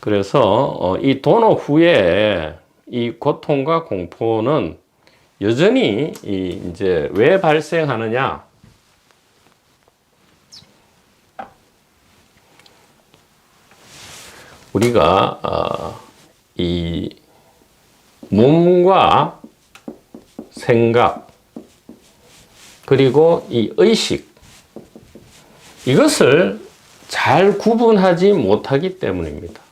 그래서 어, 이 도노 후에 이 고통과 공포는 여전히 이 이제 왜 발생하느냐? 우리가 어, 이 몸과 생각 그리고 이 의식 이것을 잘 구분하지 못하기 때문입니다.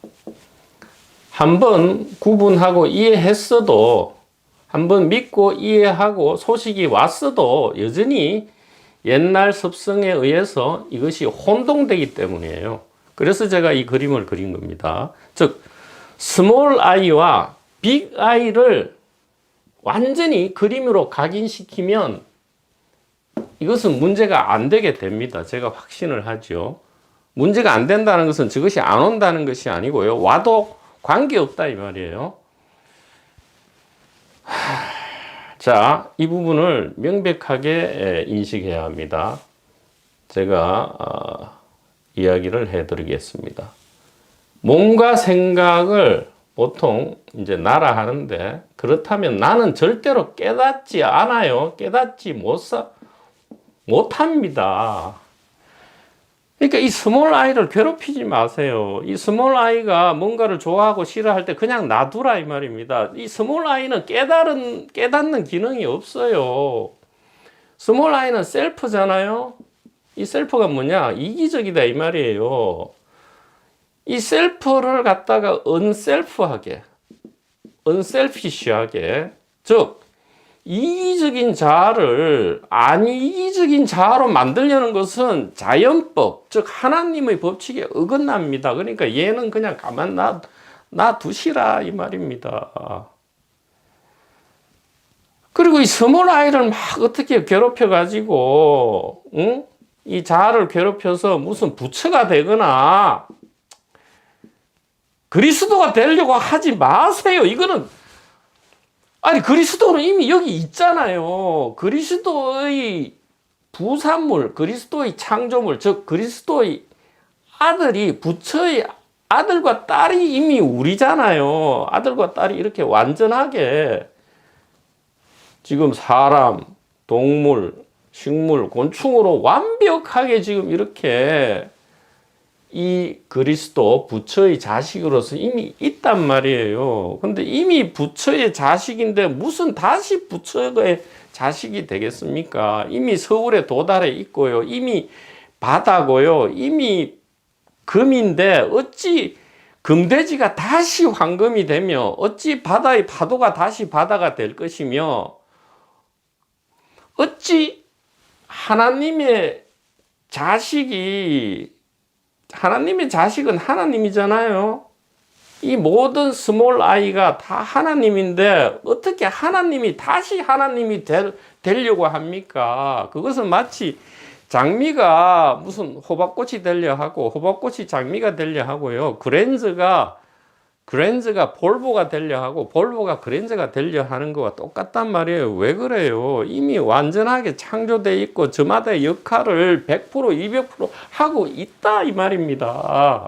한번 구분하고 이해했어도 한번 믿고 이해하고 소식이 왔어도 여전히 옛날 습성에 의해서 이것이 혼동되기 때문이에요. 그래서 제가 이 그림을 그린 겁니다. 즉 스몰 아이와 빅 아이를 완전히 그림으로 각인시키면 이것은 문제가 안 되게 됩니다. 제가 확신을 하죠. 문제가 안 된다는 것은 저것이 안 온다는 것이 아니고요. 와도 관계없다 이 말이에요. 하, 자, 이 부분을 명백하게 인식해야 합니다. 제가 어, 이야기를 해드리겠습니다. 몸과 생각을 보통 이제 나라 하는데 그렇다면 나는 절대로 깨닫지 않아요. 깨닫지 못합니다. 그러니까 이 스몰 아이를 괴롭히지 마세요. 이 스몰 아이가 뭔가를 좋아하고 싫어할 때 그냥 놔두라 이 말입니다. 이 스몰 아이는 깨달은 깨닫는 기능이 없어요. 스몰 아이는 셀프잖아요. 이 셀프가 뭐냐? 이기적이다 이 말이에요. 이 셀프를 갖다가 은셀프하게, 은셀피시하게, 즉 이기적인 자아를 안이기적인 자아로 만들려는 것은 자연법, 즉 하나님의 법칙에 어긋납니다. 그러니까 얘는 그냥 가만 놔, 놔두시라 이 말입니다. 그리고 이 스몰 아이를 막 어떻게 괴롭혀 가지고, 응? 이 자아를 괴롭혀서 무슨 부처가 되거나 그리스도가 되려고 하지 마세요. 이거는 아니 그리스도는 이미 여기 있잖아요. 그리스도의 부산물, 그리스도의 창조물, 즉 그리스도의 아들이 부처의 아들과 딸이 이미 우리잖아요. 아들과 딸이 이렇게 완전하게 지금 사람, 동물, 식물, 곤충으로 완벽하게 지금 이렇게 이 그리스도 부처의 자식으로서 이미 있단 말이에요. 근데 이미 부처의 자식인데 무슨 다시 부처의 자식이 되겠습니까? 이미 서울에 도달해 있고요. 이미 바다고요. 이미 금인데 어찌 금돼지가 다시 황금이 되며 어찌 바다의 파도가 다시 바다가 될 것이며 어찌 하나님의 자식이 하나님의 자식은 하나님이잖아요. 이 모든 스몰 아이가 다 하나님인데 어떻게 하나님이 다시 하나님이 될, 되려고 합니까? 그것은 마치 장미가 무슨 호박꽃이 되려 하고 호박꽃이 장미가 되려 하고요. 그랜저가 그랜저가 볼보가 되려 하고 볼보가 그랜저가 되려 하는 거와 똑같단 말이에요. 왜 그래요? 이미 완전하게 창조되어 있고 저마다의 역할을 100% 200% 하고 있다 이 말입니다.